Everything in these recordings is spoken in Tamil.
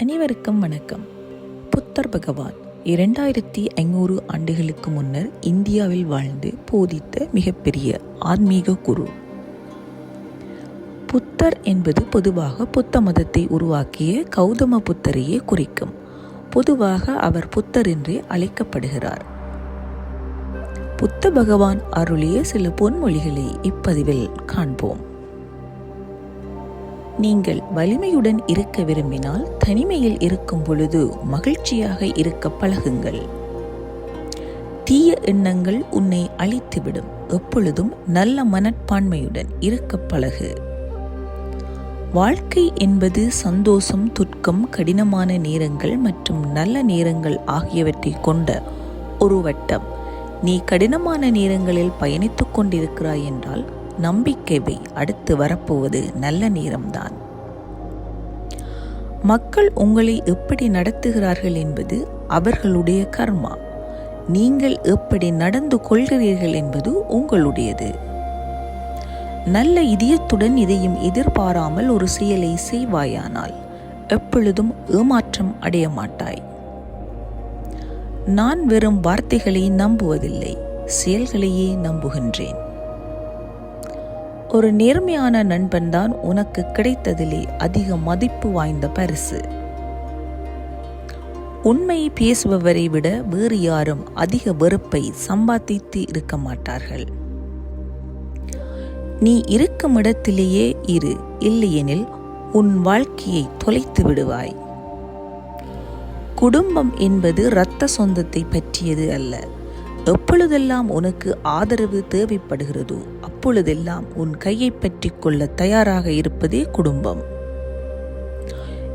அனைவருக்கும் வணக்கம். புத்தர் பகவான் இரண்டாயிரத்தி ஐநூறு ஆண்டுகளுக்கு முன்னர் இந்தியாவில் வாழ்ந்து போதித்த மிகப்பெரிய ஆன்மீக குரு. புத்தர் என்பது பொதுவாக புத்த மதத்தை உருவாக்கிய கௌதம புத்தரையே குறிக்கும். பொதுவாக அவர் புத்தர் என்றே அழைக்கப்படுகிறார். புத்த பகவான் அருளிய சில பொன்மொழிகளை இப்பதிவில் காண்போம். நீங்கள் வலிமையுடன் இருக்க விரும்பினால் தனிமையில் இருக்கும் பொழுது மகிழ்ச்சியாக இருக்க பழகுங்கள். தீய எண்ணங்கள் உன்னை அழித்துவிடும். எப்பொழுதும் நல்ல மனப்பான்மையுடன் இருக்க பழகு. வாழ்க்கை என்பது சந்தோஷம் துக்கம் கடினமான நேரங்கள் மற்றும் நல்ல நேரங்கள் ஆகியவற்றை கொண்ட ஒரு வட்டம். நீ கடினமான நேரங்களில் பயணித்துக் கொண்டிருக்கிறாய் என்றால் நம்பிக்கைவை அடுத்து வரப்போவது நல்ல நேரம்தான். மக்கள் உங்களை எப்படி நடத்துகிறார்கள் என்பது அவர்களுடைய கர்மா. நீங்கள் எப்படி நடந்து கொள்கிறீர்கள் என்பது உங்களுடையது. நல்ல இதயத்துடன் இதையும் எதிர்பாராமல் ஒரு செயலை செய்வாயானால் எப்பொழுதும் ஏமாற்றம் அடைய மாட்டாய். நான் வெறும் வார்த்தைகளை நம்புவதில்லை செயல்களையே நம்புகின்றேன். ஒரு நேர்மையான நண்பன்தான் உனக்கு கிடைத்ததிலே அதிக மதிப்பு வாய்ந்த பரிசு. உண்மையை பேசுபவரை விட வேறு யாரும் அதிக வெறுப்பை சம்பாதித்து இருக்க மாட்டார்கள். நீ இருக்கும் இடத்திலேயே இரு இல்லையெனில் உன் வாழ்க்கையை தொலைத்து விடுவாய். குடும்பம் என்பது இரத்த சொந்தத்தை பற்றியது அல்ல. எப்பொழுதெல்லாம் உனக்கு ஆதரவு தேவைப்படுகிறதோ அப்பொழுதெல்லாம் உன் கையை பற்றி கொள்ள தயாராக இருப்பதே குடும்பம்.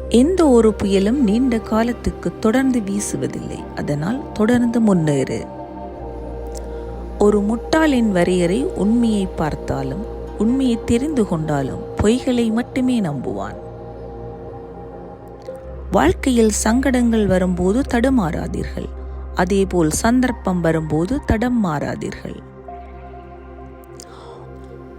எந்த ஒரு புயலும் நீண்ட காலத்துக்கு தொடர்ந்து வீசுவதில்லை. அதனால் தொடர்ந்து முன்னேறு. ஒரு முட்டாளின் வரையறை உண்மையை பார்த்தாலும் உண்மையை தெரிந்து கொண்டாலும் பொய்களை மட்டுமே நம்புவான். வாழ்க்கையில் சங்கடங்கள் வரும்போது தடுமாறாதீர்கள். அதேபோல் சந்தர்ப்பம் வரும்போது தடம் மாறாதீர்கள்.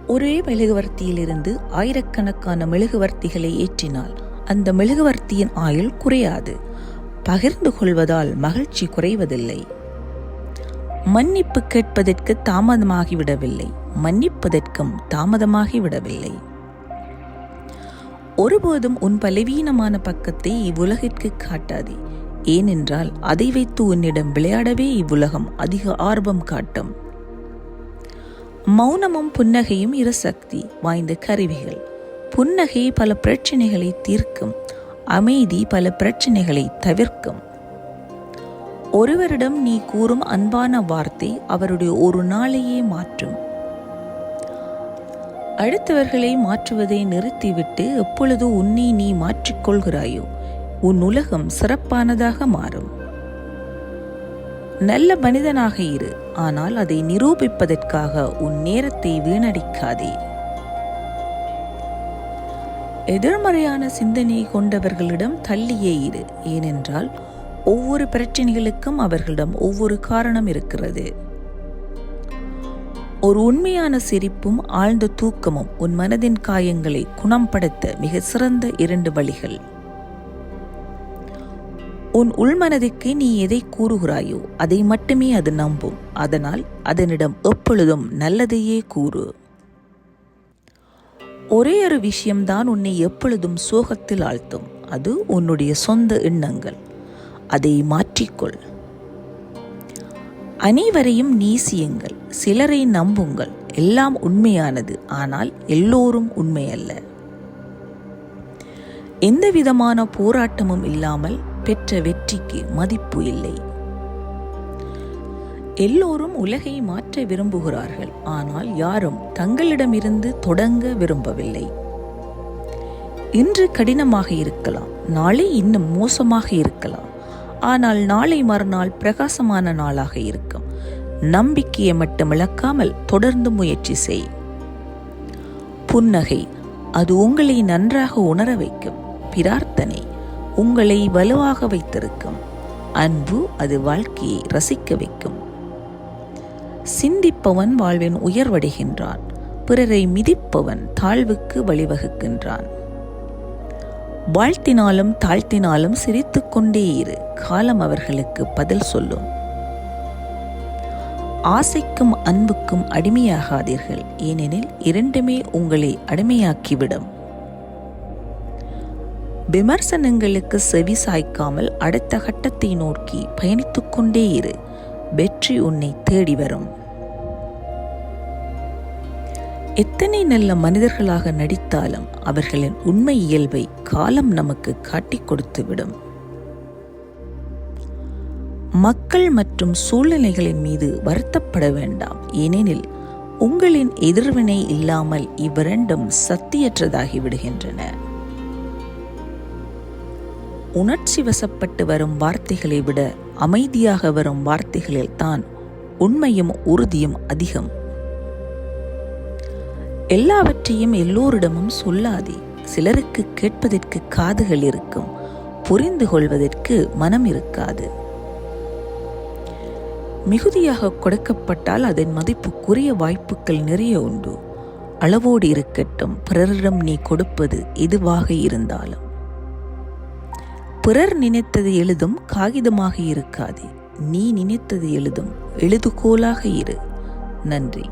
ஒரே மெழுகுவர்த்தியிலிருந்து ஆயிரக்கணக்கான மெழுகுவர்த்திகளை ஏற்றினால் அந்த மெழுகுவர்த்தியின் ஆயுள் குறையாது. பகிர்ந்து கொள்வதால் மகிழ்ச்சி குறைவதில்லை. மன்னிப்பு கேட்பதற்கு தாமதமாகிவிடவில்லை. மன்னிப்பதற்கும் தாமதமாகிவிடவில்லை. ஒருபோதும் உன் பலவீனமான பக்கத்தை இவ்வுலகிற்கு காட்டாதே. ஏனென்றால் அதை வைத்து உன்னிடம் விளையாடவே இவ்வுலகம் அதிக ஆர்வம் காட்டும். மௌனமும் புன்னகையும் இருசக்தி வாய்ந்த கருவிகள். புன்னகை பல பிரச்சனைகளை தீர்க்கும். அமைதி பல பிரச்சனைகளை தவிர்க்கும். ஒருவரிடம் நீ கூறும் அன்பான வார்த்தை அவருடைய ஒரு நாளையே மாற்றும். அடுத்தவர்களை மாற்றுவதை நிறுத்திவிட்டு எப்பொழுது உன்னை நீ மாற்றிக்கொள்கிறாயோ உன் உலகம் சிறப்பானதாக மாறும். நல்ல மனிதனாக இரு ஆனால் அதை நிரூபிப்பதற்காக உன் நேரத்தை வீணடிக்காதே. எதிர்மறையான சிந்தனை கொண்டவர்களிடம் தள்ளியே இரு ஏனென்றால் ஒவ்வொரு பிரச்சனைகளுக்கும் அவர்களிடம் ஒவ்வொரு காரணம் இருக்கிறது. ஒரு உண்மையான சிரிப்பும் ஆழ்ந்த தூக்கமும் உன் மனதின் காயங்களை குணம்படுத்த மிக சிறந்த இரண்டு வழிகள். உன் உள்மனதுக்கு நீ எதை கூறுகிறாயோ அதை மட்டுமே அது நம்பும். அதனால் அதனிடம் எப்பொழுதும் நல்லதையே கூறு. ஒரே ஒரு விஷயம்தான் உன்னை எப்பொழுதும் சோகத்தில் ஆழ்த்தும். அது உன்னுடைய சொந்த எண்ணங்கள். அதை மாற்றிக்கொள். அனைவரையும் நீசியுங்கள். சிலரை நம்புங்கள். எல்லாம் உண்மையானது. ஆனால் எல்லோரும் உண்மையல்ல. எந்த விதமான போராட்டமும் இல்லாமல் பெற்ற வெற்றிக்கு மதிப்பு இல்லை. எல்லோரும் உலகை மாற்ற விரும்புகிறார்கள். ஆனால் யாரும் தங்களிடமிருந்து தொடங்க விரும்பவில்லை. இன்று கடினமாக இருக்கலாம். நாளை இன்னும் மோசமாக இருக்கலாம். ஆனால் நாளை மறுநாள் பிரகாசமான நாளாக இருக்கும். நம்பிக்கையை மட்டும் இழக்காமல் தொடர்ந்து முயற்சி செய். புன்னகை அது உங்களை நன்றாக உணர வைக்கும். பிரார்த்தனை. உங்களை வலுவாக வைத்திருக்கும். அன்பு அது வாழ்க்கையை ரசிக்க வைக்கும். சிந்திப்பவன் வாழ்வின் உயர்வடைகின்றான். பிறரை மிதிப்பவன் தாழ்வுக்கு வழிவகுக்கின்றான். வாழ்த்தினாலும் தாழ்த்தினாலும் சிரித்துக்கொண்டே இரு. காலம் அவர்களுக்கு பதில் சொல்லும். ஆசைக்கும் அன்புக்கும் அடிமையாகாதீர்கள். ஏனெனில் இரண்டுமே உங்களை அடிமையாக்கிவிடும். விமர்சனங்களுக்கு செவி சாய்க்காமல் அடுத்த கட்டத்தை நோக்கி பயணித்து கொண்டே இரு. வெற்றி உன்னை தேடி வரும். எத்தனை நல்ல மனிதர்களாக நடித்தாலும் அவர்களின் உண்மை இயல்பை காலம் நமக்கு காட்டிக் கொடுத்துவிடும். மக்கள் மற்றும் சூழ்நிலைகளின் மீது வருத்தப்பட வேண்டாம். ஏனெனில் உங்களின் எதிர்வினை இல்லாமல் இவ்விரண்டும் சத்தியற்றதாகி விடுகின்றன. உணர்ச்சி வசப்பட்டு வரும் வார்த்தைகளை விட அமைதியாக வரும் வார்த்தைகளில் தான் உண்மையும் உறுதியும் அதிகம். எல்லாவற்றையும் எல்லோரிடமும் சொல்லாதே சிலருக்கு கேட்பதற்கு காதுகள் இருக்கும் புரிந்து கொள்வதற்கு மனம் இருக்காது. மிகுதியாக கொடுக்கப்பட்டால் அதன் மதிப்புக்குரிய வாய்ப்புகள் நிறைய உண்டு. அளவோடு இருக்கட்டும் பிறரிடம் நீ கொடுப்பது எதுவாக இருந்தாலும். பிறர் நினைத்தது எழுதும் காகிதமாக இருக்காது. நீ நினைத்தது எழுதும் எழுதுகோலாக இரு. நன்றி.